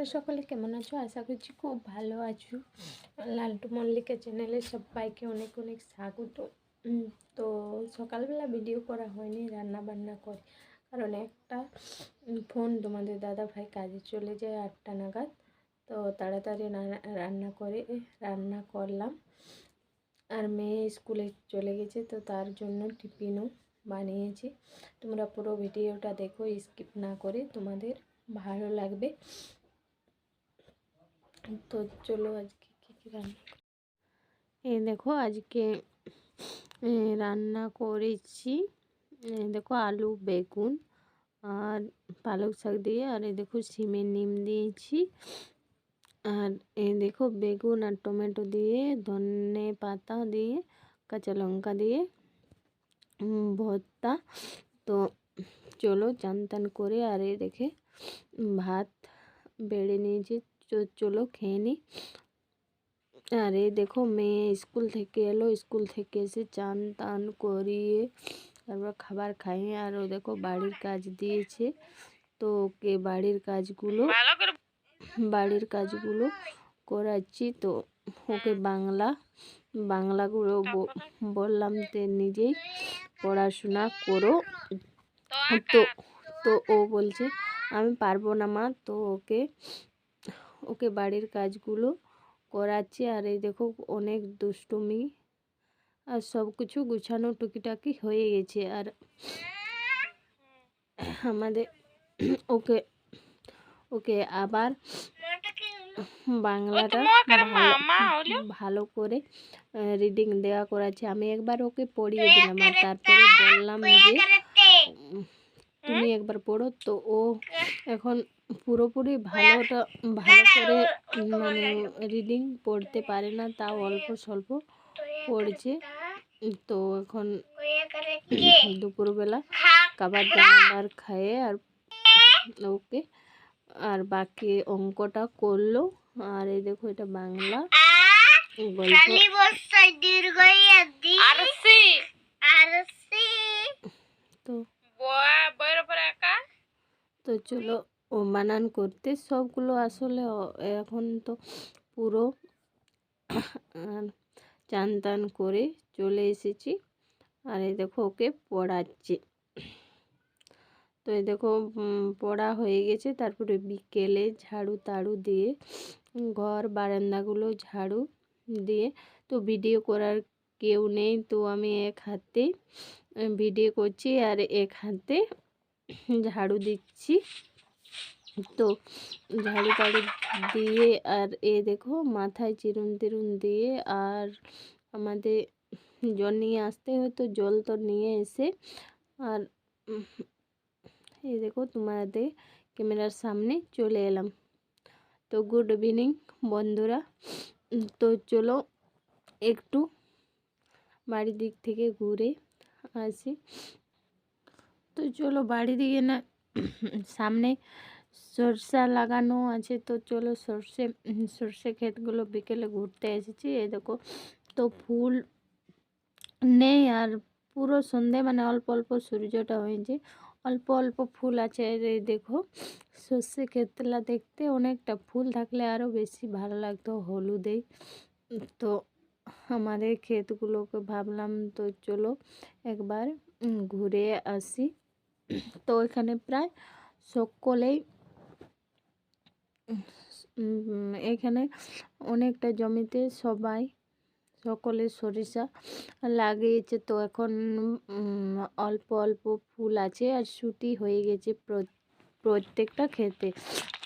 তোমরা সকলে, কেমন আছো? আশা করছি খুব ভালো আছো। লালটু মল্লিকা চ্যানেলে সবাইকে অনেক অনেক স্বাগত। তো সকালবেলা ভিডিও করা হয়নি রান্না বান্না করে। কারণ একটা ফোন তোমাদের দাদা ভাই কাজে চলে যায় আটটা নাগাদ। তো তাড়াতাড়ি রান্না করে, রান্না করলাম। আর মেয়ে স্কুলে চলে গেছে, তো তার জন্য টিফিনও বানিয়েছি। তোমরা পুরো ভিডিওটা দেখো স্কিপ না করে তোমাদের ভালো লাগবে। তো চলো আজকে কী কী রান্না। এই দেখো আজকে রান্না করেছি দেখো আলু, বেগুন আর পালক শাক দিয়ে আর এই দেখো সিমের নিম দিয়েছি আর এই দেখো বেগুন আর টমেটো দিয়ে, ধনে পাতা দিয়ে, কাঁচা লঙ্কা দিয়ে ভর্তা তো চলো চান করে আর এই দেখে ভাত বেড়ে নিয়েছি চ- চলো খেয়ে নিই আর এই দেখো, মেয়ে স্কুল থেকে এলো, স্কুল থেকে এসে চান টান করিয়ে তারপর খাবার খাইয়ে আর ও দেখো বাড়ির কাজ দিয়েছে। তো ওকে বাড়ির কাজগুলো বাড়ির কাজগুলো করাচ্ছি। তো ওকে বাংলা বাংলাগুলো বললাম যে নিজেই পড়াশোনা করো। তো তো ও বলছে, আমি পারব না মা। তো ওকে ওকে বাড়ির কাজগুলো করাচ্ছি। আর এই দেখো অনেক দুষ্টুমি আর সব কিছু গুছানো টুকিটাকি হয়ে গেছে। আর আমাদের ওকে ওকে আবার বাংলাটা ভালো করে রিডিং দেওয়া করাচ্ছে। আমি একবার ওকে পড়িয়ে দিলাম আর তারপরে বললাম যে একবার পড়ো। তো ও এখন পুরোপুরি ভালোটা ভালো করে মানে রিডিং পড়তে পারে না তাও অল্প স্বল্প পড়ছে। তো এখন দুপুরবেলা খাবার দাবার খায়ে আর ওকে আর বাকি অঙ্কটা করল। আর এই দেখো এটা বাংলা গল্প। তো তো চলো বানান করতে। সবগুলো আসলে এখন তো পুরো চান টান করে চলে এসেছি। আর এই দেখো ওকে পড়াচ্ছি। তো এই দেখো পড়া হয়ে গেছে। তারপরে বিকেলে ঝাড়ু তাড়ু দিয়ে, ঘর বারান্দাগুলো ঝাড়ু দিয়ে, তো ভিডিও করার কেউ নেই। তো আমি এক হাতে ভিডিও করছি আর এক হাতে ঝাড়ু দিচ্ছি। তো ঝাড়ু টাড়ু দিয়ে আর এ দেখো মাথায় চিরুন টিরুন দিয়ে আর আমাদের জল নিয়ে আসতে হয়তো জল তো নিয়ে এসে আর এই দেখো তোমাদের ক্যামেরার সামনে চলে এলাম। তো গুড ইভিনিং বন্ধুরা। তো চলো একটু বাড়ির দিক থেকে ঘুরে আসি। তো চলো বাড়ি দিকে না সামনে সরষা লাগানো আছে, তো চলো সর্ষে সর্ষে ক্ষেতগুলো বিকেলে ঘুরতে এসেছি। এই দেখো, তো ফুল নেই আর পুরো সন্ধে মানে অল্প অল্প সূর্যটা হয়েছে, অল্প অল্প ফুল আছে। এই দেখো, সর্ষে ক্ষেতলা দেখতে অনেকটা ফুল থাকলে আরও বেশি ভালো লাগতো হলুদেই তো আমাদের ক্ষেতগুলোকে ভাবলাম তো চলো একবার ঘুরে আসি। তো এখানে প্রায় সকলেই এখানে অনেকটা জমিতে সবাই সকলে সরিষা লাগিয়েছে। তো এখন অল্প অল্প ফুল আছে আর শুটি হয়ে গেছে প্র- প্রত্যেকটা ক্ষেতে।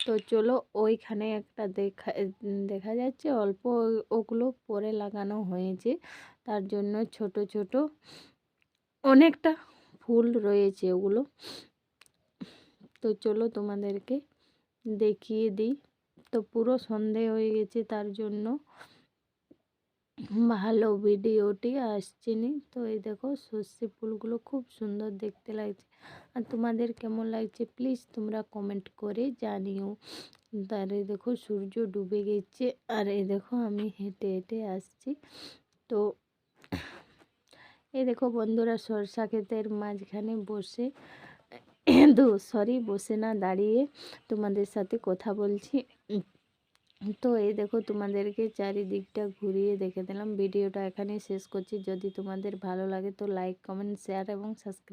তো চলো ওইখানে একটা দেখা দেখা যাচ্ছে অল্প ওগুলো পরে লাগানো হয়েছে। তার জন্য ছোট ছোট অনেকটা ফুল রয়েছে ওগুলো। তো চলো তোমাদেরকে দেখিয়ে দিই। তো পুরো সন্ধে হয়ে গেছে তার জন্য। ভালো ভিডিওটি আসছে নি তো এই দেখো সর্ষে ফুলগুলো খুব সুন্দর দেখতে লাগছে। আর তোমাদের কেমন লাগছে প্লিজ তোমরা কমেন্ট করে জানিও। তার এই দেখো সূর্য ডুবে গেছে। আর এই দেখো আমি হেঁটে হেঁটে আসছি। তো এই দেখো বন্ধুরা সরষা ক্ষেতের মাঝখানে বসে, দু সরি বসে না দাঁড়িয়ে তোমাদের সাথে কথা বলছি। তো এই দেখো তোমাদেরকে চারিদিকটা ঘুরিয়ে দেখে দিলাম। ভিডিওটা এখানেই শেষ করছি। যদি তোমাদের ভালো লাগে তো লাইক কমেন্ট শেয়ার এবং সাবস্ক্রাইব